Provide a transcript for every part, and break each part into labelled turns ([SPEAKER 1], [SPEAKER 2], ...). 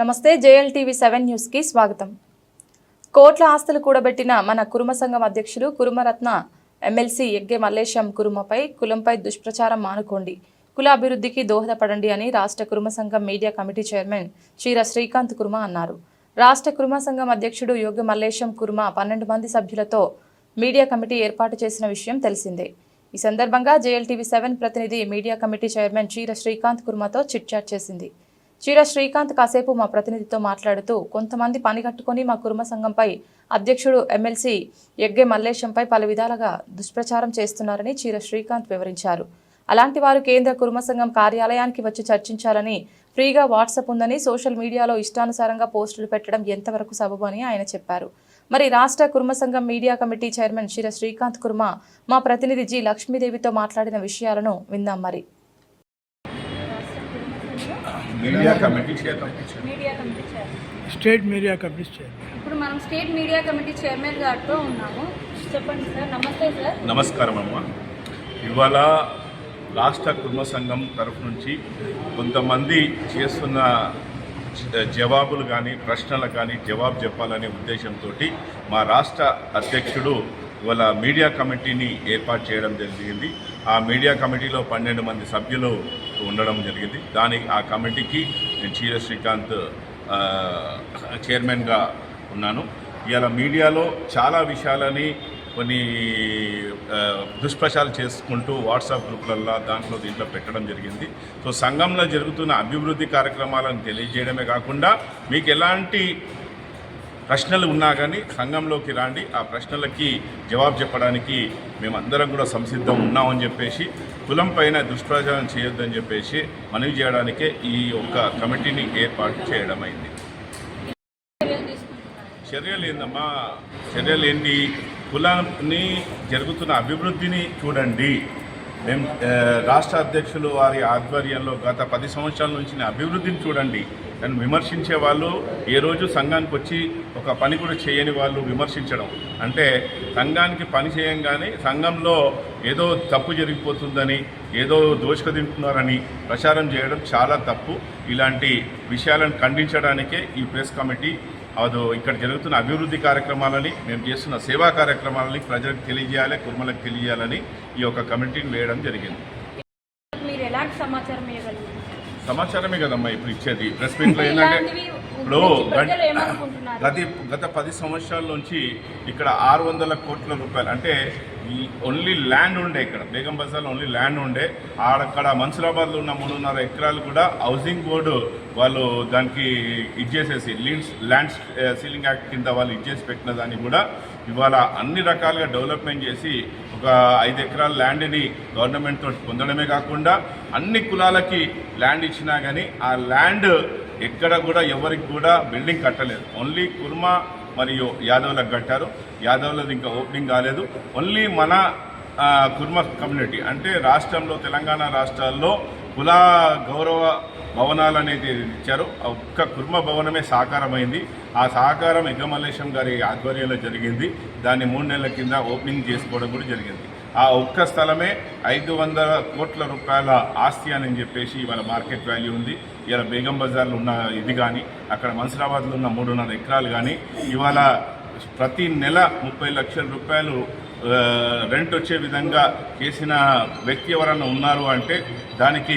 [SPEAKER 1] నమస్తే JL TV seven న్యూస్కి స్వాగతం. కోట్ల ఆస్తులు కూడబెట్టిన మన కురుమ సంఘం అధ్యక్షుడు కురుమరత్న ఎమ్మెల్సీ ఎగ్గే మల్లేశం కురుమపై కులంపై దుష్ప్రచారం మానుకోండి. కుల అభివృద్ధికి దోహదపడండి అని రాష్ట్ర కురుమ సంఘం media committee chairman Cheera Srikanth కుర్మ అన్నారు. రాష్ట్ర కురుమ సంఘం అధ్యక్షుడు యోగి మల్లేశం కుర్మ పన్నెండు మంది సభ్యులతో మీడియా కమిటీ ఏర్పాటు చేసిన విషయం తెలిసిందే. ఈ సందర్భంగా జేఎల్టీవీ సెవెన్ ప్రతినిధి media committee chairman Cheera Srikanth కుర్మతో chit-chat చేసింది. చీర శ్రీకాంత్ కాసేపు మా ప్రతినిధితో మాట్లాడుతూ కొంతమంది పని కట్టుకొని మా కుర్మ సంఘంపై అధ్యక్షుడు ఎమ్మెల్సీ ఎగ్గే మల్లేశంపై పలు విధాలుగా దుష్ప్రచారం చేస్తున్నారని చీర శ్రీకాంత్ వివరించారు. అలాంటి వారు కేంద్ర కుర్మ సంఘం కార్యాలయానికి వచ్చి చర్చించాలని ఫ్రీగా వాట్సాప్ ఉందని సోషల్ మీడియాలో ఇష్టానుసారంగా పోస్టులు పెట్టడం ఎంతవరకు సబబు అని ఆయన చెప్పారు. మరి రాష్ట్ర కుర్మ సంఘం media committee chairman Cheera Srikanth కుర్మ మా ప్రతినిధి జి లక్ష్మీదేవితో మాట్లాడిన విషయాలను విందాం మరి.
[SPEAKER 2] Media committee
[SPEAKER 3] state media committee chairman
[SPEAKER 4] ఇప్పుడు మనం స్టేట్ మీడియా కమిటీ చైర్మన్ గారితో ఉన్నాము. చెప్పండి సార్ నమస్తే సార్.
[SPEAKER 2] నమస్కారం అమ్మ. ఇవాళ రాష్ట్ర కుటుంబ సంఘం తరఫు నుంచి కొంతమంది చేస్తున్న జవాబులు కానీ ప్రశ్నలు కానీ జవాబు చెప్పాలనే ఉద్దేశంతో మా రాష్ట్ర అధ్యక్షుడు ఇవాళ మీడియా కమిటీని ఏర్పాటు చేయడం జరిగింది. ఆ మీడియా కమిటీలో పన్నెండు మంది సభ్యులు ఉండడం జరిగింది. దానికి ఆ కమిటీకి నేను చీర శ్రీకాంత్ చైర్మన్గా ఉన్నాను. ఇలా మీడియాలో చాలా విషయాలని కొన్ని దుష్ప్రచారాలు చేసుకుంటూ వాట్సాప్ గ్రూప్లల్లో దాంట్లో దీంట్లో పెట్టడం జరిగింది. సో సంఘంలో జరుగుతున్న అభివృద్ధి కార్యక్రమాలను తెలియజేయడమే కాకుండా మీకు ఎలాంటి ప్రశ్నలు ఉన్నా కానీ సంఘంలోకి రాండి. ఆ ప్రశ్నలకి జవాబు చెప్పడానికి మేమందరం కూడా సంసిద్ధం ఉన్నామని చెప్పేసి కులం పైన దుష్ప్రచారం చేయొద్దని చెప్పేసి మనవి చేయడానికే ఈ యొక్క కమిటీని ఏర్పాటు చేయడం అయింది
[SPEAKER 4] చర్యలు
[SPEAKER 2] ఏందమ్మా? చర్యలు ఏంటి? కులాన్ని జరుగుతున్న అభివృద్ధిని చూడండి. మేము రాష్ట్ర అధ్యక్షులు వారి ఆధ్వర్యంలో గత పది సంవత్సరాల నుంచి అభివృద్ధిని చూడండి. కానీ విమర్శించే వాళ్ళు ఏ రోజు సంఘానికి వచ్చి ఒక పని కూడా చేయని వాళ్ళు విమర్శించడం. అంటే సంఘానికి పని చేయంగానే సంఘంలో ఏదో తప్పు జరిగిపోతుందని ఏదో దోషకదింటున్నారని ప్రచారం చేయడం చాలా తప్పు. ఇలాంటి విషయాలను ఖండించడానికే ఈ ప్రెస్ కమిటీ అదో ఇక్కడ జరుగుతున్న అభివృద్ధి కార్యక్రమాలని మేము చేస్తున్న సేవా కార్యక్రమాలని ప్రజలకు తెలియజేయాలి కుర్మలకు తెలియజేయాలని ఈ యొక్క కమిటీని వేయడం జరిగింది.
[SPEAKER 4] మీరు ఎలాంటి సమాచారం
[SPEAKER 2] సమాచారమే కదమ్మా ఇప్పుడు ఇచ్చేది. ప్రెస్ మీట్లో ఏంటంటే ఇప్పుడు గత- గత పది సంవత్సరాల నుంచి ఇక్కడ ఆరు వందల కోట్ల రూపాయలు అంటే ఓన్లీ ల్యాండ్ ఉండే ఇక్కడ. బేగం బజార్లో ఓన్లీ ల్యాండ్ ఉండే. ఆడక్కడ మన్సూరాబాద్లో ఉన్న మూడున్నర ఎకరాలు కూడా హౌసింగ్ బోర్డు వాళ్ళు దానికి ఇచ్చేసేసి లీడ్స్ ల్యాండ్ సీలింగ్ యాక్ట్ కింద వాళ్ళు ఇచ్చేసి పెట్టిన దాన్ని కూడా ఇవాళ అన్ని రకాలుగా డెవలప్మెంట్ చేసి ఒక ఐదు ఎకరాల ల్యాండ్ని గవర్నమెంట్ తోటి పొందడమే కాకుండా అన్ని కులాలకి ల్యాండ్ ఇచ్చినా కానీ ఆ ల్యాండ్ ఎక్కడ కూడా ఎవరికి కూడా బిల్డింగ్ కట్టలేదు. ఓన్లీ కుర్మా మరియు యాదవులకు కట్టారు. యాదవ్లది ఇంకా ఓపెనింగ్ కాలేదు. ఓన్లీ మన కుర్మ కమ్యూనిటీ అంటే రాష్ట్రంలో తెలంగాణ రాష్ట్రాల్లో కుల గౌరవ భవనాలు అనేది ఇచ్చారు. ఆ ఒక్క కుర్మ భవనమే సాకారమైంది. ఆ సహకారం ఎగ్గమల్లేశం గారి ఆధ్వర్యంలో జరిగింది. దాన్ని మూడు నెలల కింద ఓపెనింగ్ చేసుకోవడం కూడా జరిగింది. ఆ ఒక్క స్థలమే ఐదు వందల కోట్ల రూపాయల ఆస్తి అని చెప్పేసి ఇవాళ మార్కెట్ వాల్యూ ఉంది. ఇవాళ బేగం బజార్లో ఉన్న ఇది కానీ అక్కడ మన్సరాబాద్లో ఉన్న మూడున్నర ఎకరాలు కానీ ఇవాళ ప్రతి నెల ముప్పై లక్షల రూపాయలు రెంట్ వచ్చే విధంగా చేసిన వ్యక్తి ఎవరైనా ఉన్నారు అంటే దానికి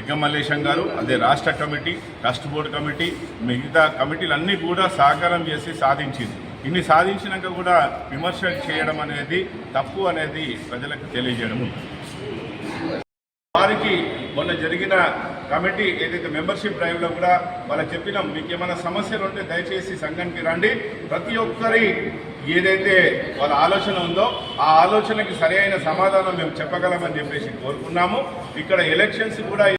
[SPEAKER 2] ఎగ్గమల్లేశం గారు అదే రాష్ట్ర కమిటీ ట్రస్ట్ బోర్డు కమిటీ మిగతా కమిటీలన్నీ కూడా సహకారం చేసి సాధించింది. ఇన్ని సాధించినాక కూడా విమర్శ చేయడం అనేది తప్పు అనేది ప్రజలకు తెలియజేయడం వారికి మొన్న జరిగిన కమిటీ ఏదైతే మెంబర్షిప్ డ్రైవ్లో కూడా వాళ్ళకి చెప్పినాం మీకు ఏమైనా సమస్యలు ఉంటే దయచేసి సంఘానికి రండి. ప్రతి ఒక్కరి ఏదైతే వాళ్ళ ఆలోచన ఉందో ఆ ఆలోచనకి సరైన సమాధానం మేము చెప్పగలమని చెప్పేసి కోరుకున్నాము. ఇక్కడ ఎలక్షన్స్ కూడా